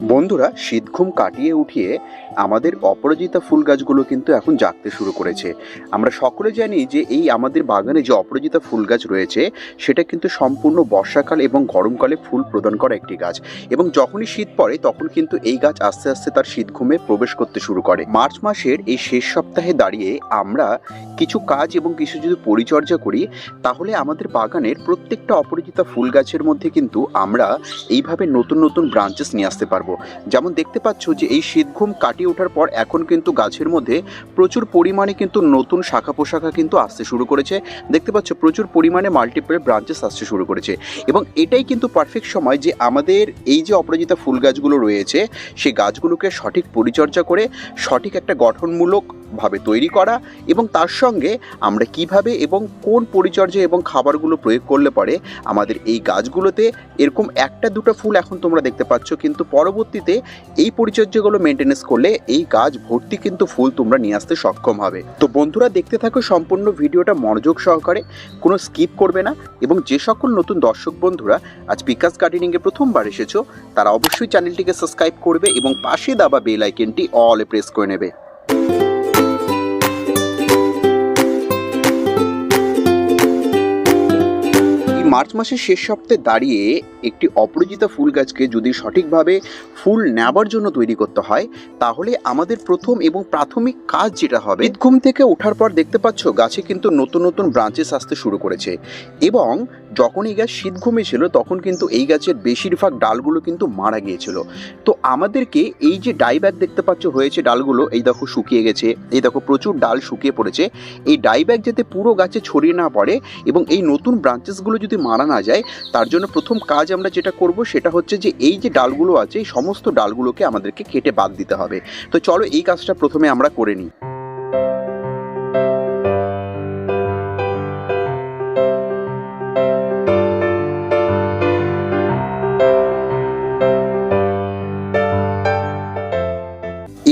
বন্ধুরা শীতঘুম কাটিয়ে উঠিয়ে আমাদের অপরাজিতা ফুল গাছগুলো কিন্তু এখন জাগতে শুরু করেছে। আমরা সকলে জানি যে এই আমাদের বাগানে যে অপরাজিতা ফুল গাছ রয়েছে, সেটা কিন্তু সম্পূর্ণ বর্ষাকাল এবং গরমকালে ফুল প্রদান করা একটি গাছ। এবং যখনই শীত পড়ে, তখন কিন্তু এই গাছ আস্তে আস্তে তার শীতঘুমে প্রবেশ করতে শুরু করে। মার্চ মাসের এই শেষ সপ্তাহে দাঁড়িয়ে আমরা কিছু কাজ এবং কিছু যদি পরিচর্যা করি, তাহলে আমাদের বাগানের প্রত্যেকটা অপরাজিতা ফুল গাছের মধ্যে কিন্তু আমরা এইভাবে নতুন নতুন ব্রাঞ্চেস নিয়ে আসতে পারব। যেমন দেখতে পাচ্ছ যে এই শীতঘুম কাটিয়ে ওঠার পর এখন কিন্তু গাছের মধ্যে প্রচুর পরিমাণে কিন্তু নতুন শাখা পোশাখা কিন্তু আসতে শুরু করেছে। দেখতে পাচ্ছ প্রচুর পরিমাণে মাল্টিপল ব্রাঞ্চেস আসতে শুরু করেছে। এবং এটাই কিন্তু পারফেক্ট সময় যে আমাদের এই যে অপরাজিতা ফুল গাছগুলো রয়েছে, সেই গাছগুলোকে সঠিক পরিচর্যা করে সঠিক একটা গঠনমূলক ভাবে তৈরি করা এবং তার সঙ্গে আমরা কীভাবে এবং কোন পরিচর্যা এবং খাবারগুলো প্রয়োগ করলে পরে আমাদের এই গাছগুলোতে এরকম একটা দুটো ফুল এখন তোমরা দেখতে পাচ্ছ, কিন্তু পরবর্তীতে এই পরিচর্যাগুলো মেনটেনেন্স করলে এই গাছ ভর্তি কিন্তু ফুল তোমরা নিয়ে আসতে সক্ষম হবে। তো বন্ধুরা, দেখতে থাকো সম্পূর্ণ ভিডিওটা মনোযোগ সহকারে, কোনো স্কিপ করবে না এবং যে সকল নতুন দর্শক বন্ধুরা আজ পিকাস গার্ডেনিংয়ে প্রথমবার এসেছ, তারা অবশ্যই চ্যানেলটিকে সাবস্ক্রাইব করবে এবং পাশে দাবা বেল আইকনটি অলে প্রেস করে নেবে। মার্চ মাসের শেষ সপ্তাহে দাঁড়িয়ে একটি অপরাজিতা ফুল গাছকে যদি সঠিকভাবে ফুল নেবার জন্য তৈরি করতে হয়, তাহলে আমাদের প্রথম এবং প্রাথমিক কাজ যেটা হবে ঘুম থেকে ওঠার পর দেখতে পাচ্ছ গাছে কিন্তু নতুন নতুন ব্রাঞ্চেস আসতে শুরু করেছে। এবং যখন এই গাছ শীত ঘুমিয়েছিল, তখন কিন্তু এই গাছের বেশিরভাগ ডালগুলো কিন্তু মারা গিয়েছিল। তো আমাদেরকে এই যে ডাইব্যাগ দেখতে পাচ্ছ, হয়েছে ডালগুলো, এই দেখো শুকিয়ে গেছে, এই দেখো প্রচুর ডাল শুকিয়ে পড়েছে। এই ডাইব্যাগ যাতে পুরো গাছে ছড়িয়ে না পড়ে এবং এই নতুন ব্রাঞ্চেসগুলো যদি মারা না যায়, তার জন্য প্রথম কাজ আমরা যেটা করব, সেটা হচ্ছে যে এই যে ডালগুলো আছে, এই সমস্ত ডালগুলোকে আমাদেরকে কেটে বাদ দিতে হবে। তো চলো এই কাজটা প্রথমে আমরা করে নিই।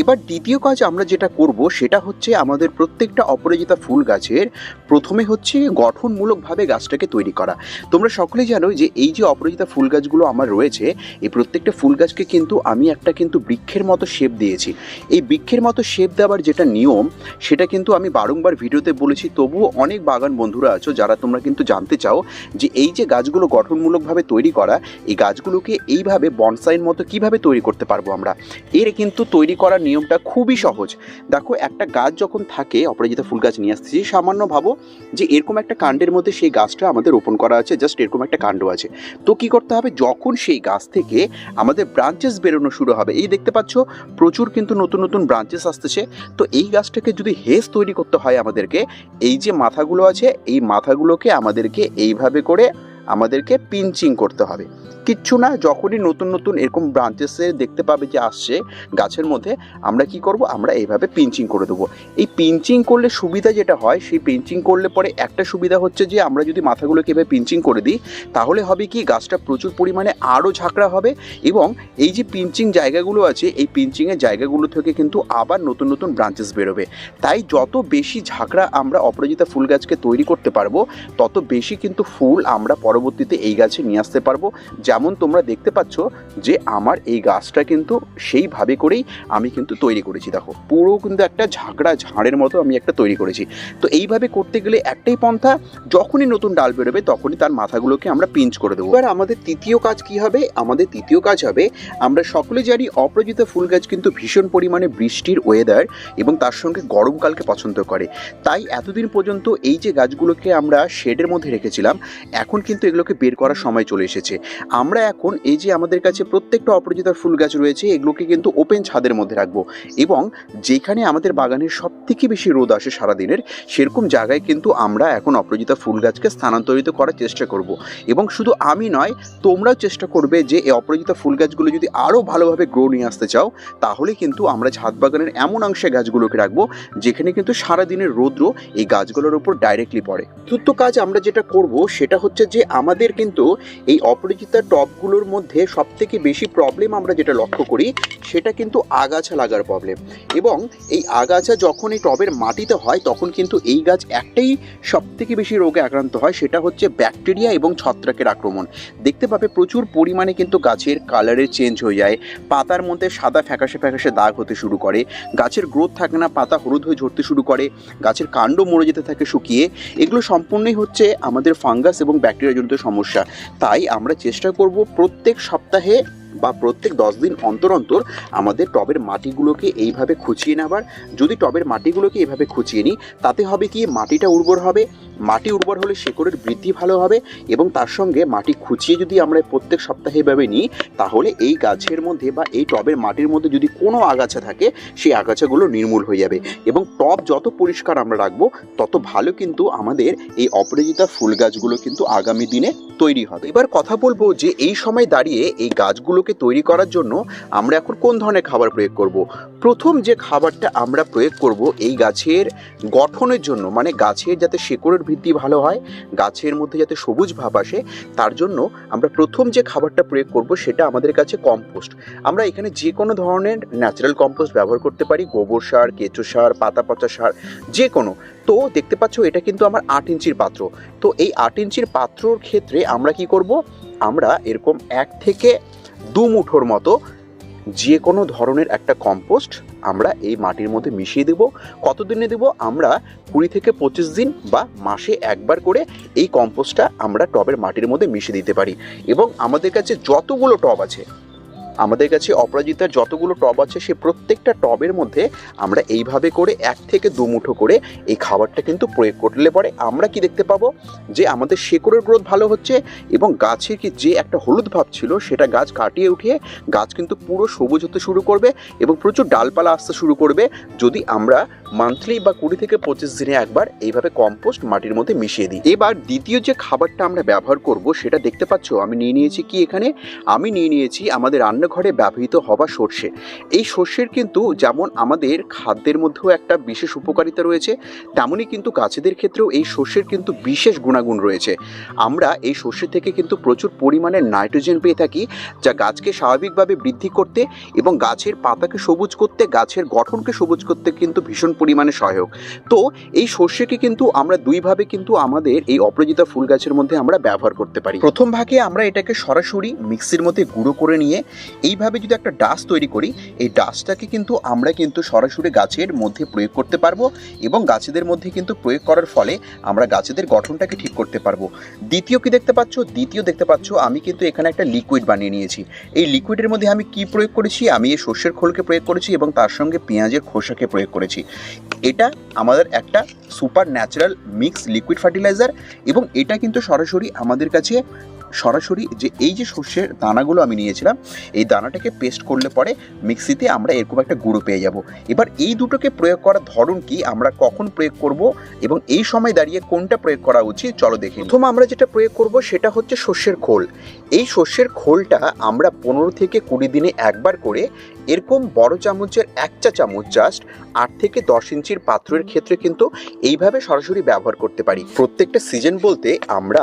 এবার দ্বিতীয় কাজ আমরা যেটা করব, সেটা হচ্ছে আমাদের প্রত্যেকটা অপরাজিতা ফুল গাছের প্রথমে হচ্ছে গঠনমূলকভাবে গাছটাকে তৈরি করা। তোমরা সকলেই জানো যে এই যে অপরাজিতা ফুল গাছগুলো আমার রয়েছে, এই প্রত্যেকটা ফুল গাছকে কিন্তু আমি একটা কিন্তু বৃক্ষের মতো শেপ দিয়েছি। এই বৃক্ষের মতো শেপ দেওয়ার যেটা নিয়ম, সেটা কিন্তু আমি বারংবার ভিডিওতে বলেছি, তবুও অনেক বাগান বন্ধুরা আছো যারা তোমরা কিন্তু জানতে চাও যে এই যে গাছগুলো গঠনমূলকভাবে তৈরি করা, এই গাছগুলোকে এইভাবে বনসাইন মতো কীভাবে তৈরি করতে পারব আমরা? এর কিন্তু তৈরি করার নিয়মটা খুবই সহজ। দেখো, একটা গাছ যখন থাকে, অপরাজিতা ফুল গাছ নিয়ে আসতেছি, সামান্য ভাবো যে এরকম একটা কাণ্ডের মধ্যে সেই গাছটা আমাদের রোপণ করা আছে জাস্ট এরকম একটা কাণ্ড আছে। তো কি করতে হবে? যখন সেই গাছ থেকে আমাদের ব্রাঞ্চেস বেরোনো শুরু হবে, এই দেখতে পাচ্ছ, প্রচুর কিন্তু নতুন নতুন ব্রাঞ্চেস আসতেছে। তো এই গাছটাকে যদি হেস তৈরি করতে হয় আমাদেরকে, এই যে মাথাগুলো আছে, এই মাথাগুলোকে আমাদেরকে এইভাবে করে আমাদেরকে পিঞ্চিং করতে হবে। কিচ্ছু না, যখনই নতুন নতুন এরকম ব্রাঞ্চেসে দেখতে পাবে যে আসছে গাছের মধ্যে, আমরা কি করব? আমরা এইভাবে পিঞ্চিং করে দেবো। এই পিঞ্চিং করলে সুবিধা যেটা হয়, সেই পিঞ্চিং করলে পরে একটা সুবিধা হচ্ছে যে, আমরা যদি মাথাগুলোকে এভাবে পিঞ্চিং করে দিই, তাহলে হবে কি, গাছটা প্রচুর পরিমাণে আরও ঝাঁকড়া হবে এবং এই যে পিঞ্চিং জায়গাগুলো আছে, এই পিঞ্চিংয়ের জায়গাগুলো থেকে কিন্তু আবার নতুন নতুন ব্রাঞ্চেস বেরোবে। তাই যত বেশি ঝাঁকড়া আমরা অপরাজিতা ফুল গাছকে তৈরি করতে পারব, তত বেশি কিন্তু ফুল আমরা পরবর্তীতে এই গাছে নিয়ে আসতে পারব। যেমন তোমরা দেখতে পাচ্ছ যে আমার এই গাছটা কিন্তু সেইভাবে করেই আমি কিন্তু তৈরি করেছি। দেখো, পুরো কিন্তু একটা ঝাঁকড়া ঝাড়ের মতো আমি একটা তৈরি করেছি। তো এইভাবে করতে গেলে একটাই পন্থা, যখনই নতুন ডাল বেরোবে তখনই তার মাথাগুলোকে আমরা পিঞ্চ করে দেবো। এবার আমাদের তৃতীয় কাজ কি হবে? আমাদের তৃতীয় কাজ হবে, আমরা সকলে জানি অপরাজিতা ফুল গাছ কিন্তু ভীষণ পরিমাণে বৃষ্টির ওয়েদার এবং তার সঙ্গে গরমকালকে পছন্দ করে। তাই এতদিন পর্যন্ত এই যে গাছগুলোকে আমরা শেডের মধ্যে রেখেছিলাম, এখন কিন্তু এগুলোকে বের করার সময় চলে এসেছে। আমরা এখন এই যে আমাদের কাছে প্রত্যেকটা অপরাজিতার ফুল গাছ রয়েছে, এগুলোকে কিন্তু ওপেন ছাদের মধ্যে রাখব। এবং যেখানে আমাদের বাগানের সব থেকে বেশি রোদ আসে সারাদিনের, সেরকম জায়গায় কিন্তু আমরা এখন অপরাজিতা ফুল গাছকে স্থানান্তরিত করার চেষ্টা করব। এবং শুধু আমি নয়, তোমরাও চেষ্টা করবে যে এই অপরাজিতা ফুল গাছগুলো যদি আরও ভালোভাবে গ্রো নিয়ে আসতে চাও, তাহলে কিন্তু আমরা ছাদ বাগানের এমন অংশে গাছগুলোকে রাখব, যেখানে কিন্তু সারাদিনের রৌদ্র এই গাছগুলোর উপর ডাইরেক্টলি পড়ে। চতুর্থ কাজ আমরা যেটা করব, সেটা হচ্ছে যে আমাদের কিন্তু এই অপরাজিতা টবগুলোর মধ্যে সবথেকে বেশি প্রবলেম আমরা যেটা লক্ষ্য করি, সেটা কিন্তু আগাছা লাগার প্রবলেম এবং এই আগাছা যখন এই টবের মাটিতে হয়, তখন কিন্তু এই গাছ একটাই সবথেকে বেশি রোগে আক্রান্ত হয়, সেটা হচ্ছে ব্যাকটেরিয়া এবং ছত্রাকের আক্রমণ। দেখতে পাবে প্রচুর পরিমাণে কিন্তু গাছের কালারের চেঞ্জ হয়ে যায়। পাতার মধ্যে সাদা ফ্যাকাশে ফ্যাকাশে দাগ হতে শুরু করে। গাছের গ্রোথ থাকে না, পাতা হলুদ হয়ে ঝরতে শুরু করে। গাছের কাণ্ড মরে যেতে থাকে শুকিয়ে। এগুলো সম্পূর্ণই হচ্ছে আমাদের ফাঙ্গাস এবং ব্যাকটেরিয়াজনিত সমস্যা। তাই আমরা চেষ্টা করব প্রত্যেক সপ্তাহে বা প্রত্যেক দশ দিন অন্তর অন্তর আমাদের টবের মাটিগুলোকে এইভাবে খুঁচিয়ে নেবার। যদি টবের মাটিগুলোকে এইভাবে খুঁচিয়ে নিই, তাতে হবে কি? মাটিটা উর্বর হবে। মাটি উর্বর হলে শেকড়ের বৃদ্ধি ভালো হবে এবং তার সঙ্গে মাটি খুঁচিয়ে যদি আমরা প্রত্যেক সপ্তাহে এভাবে নিই, তাহলে এই গাছের মধ্যে বা এই টবের মাটির মধ্যে যদি কোনো আগাছা থাকে, সেই আগাছাগুলো নির্মূল হয়ে যাবে এবং টব যত পরিষ্কার আমরা রাখব, তত ভালো কিন্তু আমাদের এই অপরাজিতা ফুল গাছগুলো কিন্তু আগামী দিনে তৈরি হবে। এবার কথা বলব যে এই সময় দাঁড়িয়ে এই গাছগুলোকে তৈরি করার জন্য আমরা এখন কোন ধরনের খাবার প্রয়োগ করব। প্রথম যে খাবারটা আমরা প্রয়োগ করব এই গাছের গঠনের জন্য মানে গাছের যাতে শেকড়ের বৃদ্ধি ভালো হয়, গাছের মধ্যে যাতে সবুজ ভাব আসে, তার জন্য আমরা প্রথম যে খাবারটা প্রয়োগ করব সেটা আমাদের কাছে কম্পোস্ট। আমরা এখানে যে কোনো ধরনের ন্যাচারাল কম্পোস্ট ব্যবহার করতে পারি, গোবর সার, কেঁচো সার, পাতা পচা সার যে কোনো তো দেখতে পাচ্ছ এটা কিন্তু আমার আট ইঞ্চির পাত্র। তো এই আট ইঞ্চির পাত্রর ক্ষেত্রে আমরা কি করব? আমরা এরকম এক থেকে দু মুঠোর মতো যে কোনো ধরনের একটা কম্পোস্ট আমরা এই মাটির মধ্যে মিশিয়ে দেব। কতদিনে দেব? আমরা কুড়ি থেকে পঁচিশ দিন বা মাসে একবার করে এই কম্পোস্টটা আমরা টবের মাটির মধ্যে মিশিয়ে দিতে পারি। এবং আমাদের কাছে যতগুলো টব আছে আমাদের কাছে অপরাজিতার যতগুলো টব আছে, সে প্রত্যেকটা টবের মধ্যে আমরা এইভাবে করে এক থেকে দু মুঠো করে এই খাবারটা কিন্তু প্রয়োগ করলে পরে আমরা কি দেখতে পাবো? যে আমাদের শেকড়ের গ্রোথ ভালো হচ্ছে এবং গাছের কি যে একটা হলুদ ভাব ছিল, সেটা গাছ কাটিয়ে উঠিয়ে গাছ কিন্তু পুরো সবুজ হতে শুরু করবে এবং প্রচুর ডালপালা আসতে শুরু করবে। যদি আমরা মান্থলি বা কুড়ি থেকে পঁচিশ দিনে একবার এইভাবে কম্পোস্ট মাটির মধ্যে মিশিয়ে দিই। এবার দ্বিতীয় যে খাবারটা আমরা ব্যবহার করব, সেটা দেখতে পাচ্ছ, আমি নিয়ে নিয়েছি কি এখানে? আমি নিয়ে নিয়েছি আমাদের রান্নাঘরে ব্যবহৃত হওয়া সর্ষে। এই সর্ষের কিন্তু যেমন আমাদের খাদ্যের মধ্যেও একটা বিশেষ উপকারিতা রয়েছে, তেমনই কিন্তু গাছেদের ক্ষেত্রেও এই সর্ষের কিন্তু বিশেষ গুণাগুণ রয়েছে। আমরা এই সর্ষে থেকে কিন্তু প্রচুর পরিমাণে নাইট্রোজেন পেয়ে থাকি, যা গাছকে স্বাভাবিকভাবে বৃদ্ধি করতে এবং গাছের পাতাকে সবুজ করতে, গাছের গঠনকে সবুজ করতে কিন্তু ভীষণ পরিমাণে সহায়ক। তো এই সর্ষেকে কিন্তু আমরা দুইভাবে কিন্তু আমাদের এই অপরাজিতা ফুল গাছের মধ্যে আমরা ব্যবহার করতে পারি। প্রথম ভাগে আমরা এটাকে সরাসরি মিক্সির মধ্যে গুঁড়ো করে নিয়ে এইভাবে যদি একটা ডাস তৈরি করি, এই ডাসটাকে কিন্তু আমরা কিন্তু সরাসরি গাছের মধ্যে প্রয়োগ করতে পারব এবং গাছেদের মধ্যে কিন্তু প্রয়োগ করার ফলে আমরা গাছেদের গঠনটাকে ঠিক করতে পারব। দ্বিতীয় কি দেখতে পাচ্ছ? দ্বিতীয় দেখতে পাচ্ছ, আমি কিন্তু এখানে একটা লিকুইড বানিয়ে নিয়েছি। এই লিকুইডের মধ্যে আমি কি প্রয়োগ করেছি? আমি এই সর্ষের খোলকে প্রয়োগ করেছি এবং তার সঙ্গে পেঁয়াজের খোসাকে প্রয়োগ করেছি। এটা আমাদের একটা super natural mix liquid fertilizer এবং এটা কিন্তু সরাসরি আমাদের কাছে সরাসরি যে এই যে সর্ষের দানাগুলো আমি নিয়েছিলাম, এই দানাটাকে পেস্ট করলে পরে মিক্সিতে আমরা এরকম একটা গুঁড়ো পেয়ে যাব। এবার এই দুটোকে প্রয়োগ করার ধরন কি, আমরা কখন প্রয়োগ করব এবং এই সময় দাঁড়িয়ে কোনটা প্রয়োগ করা উচিত, চলো দেখি প্রথম আমরা যেটা প্রয়োগ করব সেটা হচ্ছে সর্ষের খোল। এই সর্ষের খোলটা আমরা পনেরো থেকে কুড়ি দিনে একবার করে এরকম বড় চামচের এক চা চামচ জাস্ট আট থেকে দশ ইঞ্চির পাত্রের ক্ষেত্রে কিন্তু এইভাবে সরাসরি ব্যবহার করতে পারি। প্রত্যেকটা সিজন বলতে আমরা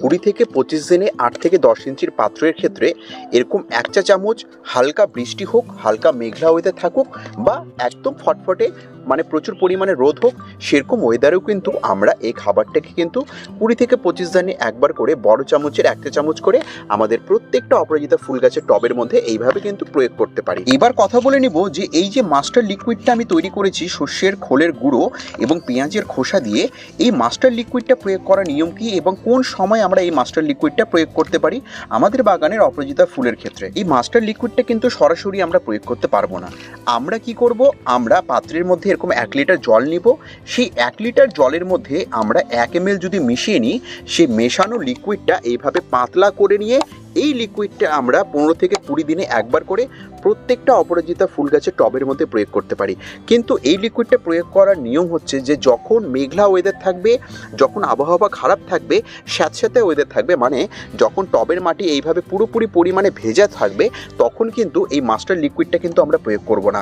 কুড়ি থেকে পঁচিশ দিনে আট থেকে দশ ইঞ্চির পাত্রের ক্ষেত্রে এরকম এক চা চামচ হালকা বৃষ্টি হোক, হালকা মেঘলা ওয়েদার থাকুক বা একদম ফটফটে মানে প্রচুর পরিমাণে রোদ হোক, সেরকম ওয়েদারেও কিন্তু আমরা এই খাবারটাকে কিন্তু কুড়ি থেকে পঁচিশ দিনে একবার করে বড় চামচের একটা চামচ করে আমাদের প্রত্যেকটা অপরাজিতা ফুল গাছের টবের মধ্যে এইভাবে কিন্তু প্রয়োগ করতে পারি। এবার কথা বলে নিব যে এই যে মাস্টার লিকুইডটা আমি তৈরি করেছি শস্যের খোলের গুঁড়ো এবং পেঁয়াজের খোসা দিয়ে, এই মাস্টার লিকুইডটা প্রয়োগ করার নিয়ম কি এবং কোন সময় আমরা এই মাস্টার লিকুইডটা প্রয়োগ করতে পারি? আমাদের বাগানের অপরাজিতা ফুলের ক্ষেত্রে। এই মাস্টার লিকুইডটা কিন্তু সরাসরি আমরা প্রয়োগ করতে পারব না। আমরা কি করব? আমরা পাত্রের মধ্যে এরকম এক লিটার জল নিব, সেই এক লিটার জলের মধ্যে আমরা এক এম যদি মিশিয়ে নিই সেই মেশানো লিকুইডটা এইভাবে পাতলা করে নিয়ে এই লিকুইডটা আমরা পনেরো থেকে কুড়ি দিনে একবার করে প্রত্যেকটা অপরাজিতা ফুল গাছের টবের মধ্যে প্রয়োগ করতে পারি। কিন্তু এই লিকুইডটা প্রয়োগ করার নিয়ম হচ্ছে যে, যখন মেঘলা ওয়েদার থাকবে, যখন আবহাওয়া খারাপ থাকবে স্যাঁতস্যাঁতে ওয়েদার থাকবে মানে যখন টবের মাটি এইভাবে পুরোপুরি পরিমাণে ভেজা থাকবে, তখন কিন্তু এই মাস্টার লিকুইডটা কিন্তু আমরা প্রয়োগ করব না।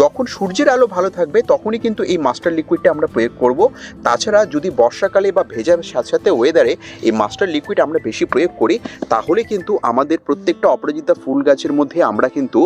যখন সূর্যের আলো ভালো থাকবে, তখনই কিন্তু এই মাস্টার লিকুইডটা আমরা প্রয়োগ করব। তাছাড়া যদি বর্ষাকালে বা ভেজার সাথে ওয়েদারে এই মাস্টার লিকুইড আমরা বেশি প্রয়োগ করি, তাহলে কিন্তু আমাদের প্রত্যেকটা অপরাজিতা ফুল গাছের মধ্যে আমরা কিন্তু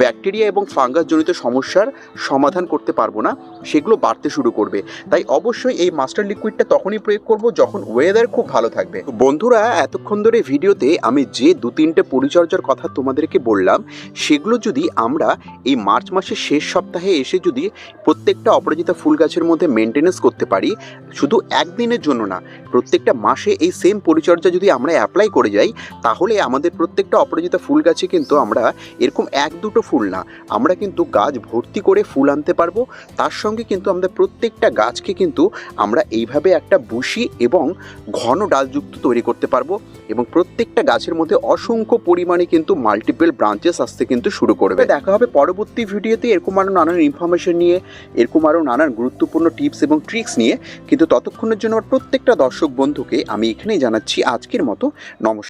ব্যাকটেরিয়া এবং ফাঙ্গাস জনিত সমস্যার সমাধান করতে পারব না, সেগুলো বাড়তে শুরু করবে। তাই অবশ্যই এই মাস্টার লিকুইডটা তখনই প্রয়োগ করব যখন ওয়েদার খুব ভালো থাকবে। বন্ধুরা, এতক্ষণ ধরে ভিডিওতে আমি যে দু তিনটে পরিচর্যার কথা তোমাদেরকে বললাম, সেগুলো যদি আমরা এই মার্চ মাসের শেষ সপ্তাহে এসে যদি প্রত্যেকটা অপরাজিতা ফুল গাছের মধ্যে মেনটেনেন্স করতে পারি, শুধু একদিনের জন্য না, প্রত্যেকটা মাসে এই সেম পরিচর্যা যদি আমরা অ্যাপ্লাই করে যাই, তাহলে আমাদের প্রত্যেকটা অপরাজিতা ফুল গাছে কিন্তু আমরা এরকম এক দুটো ফুল না, আমরা কিন্তু গাছ ভর্তি করে ফুল আনতে পারব। তার সঙ্গে কিন্তু আমাদের প্রত্যেকটা গাছকে কিন্তু আমরা এইভাবে একটা বুশি এবং ঘন ডালযুক্ত তৈরি করতে পারব এবং প্রত্যেকটা গাছের মধ্যে অসংখ্য পরিমাণে কিন্তু মাল্টিপল ব্রাঞ্চেস আসতে কিন্তু শুরু করবে। দেখা হবে পরবর্তী ভিডিওতে এরকম আরও নানান ইনফরমেশন নিয়ে, এরকম আরও নানান গুরুত্বপূর্ণ টিপস এবং ট্রিক্স নিয়ে। কিন্তু ততক্ষণের জন্য আমার প্রত্যেকটা দর্শক বন্ধুকে আমি এখানেই জানাচ্ছি আজকের মতো। নমস্কার।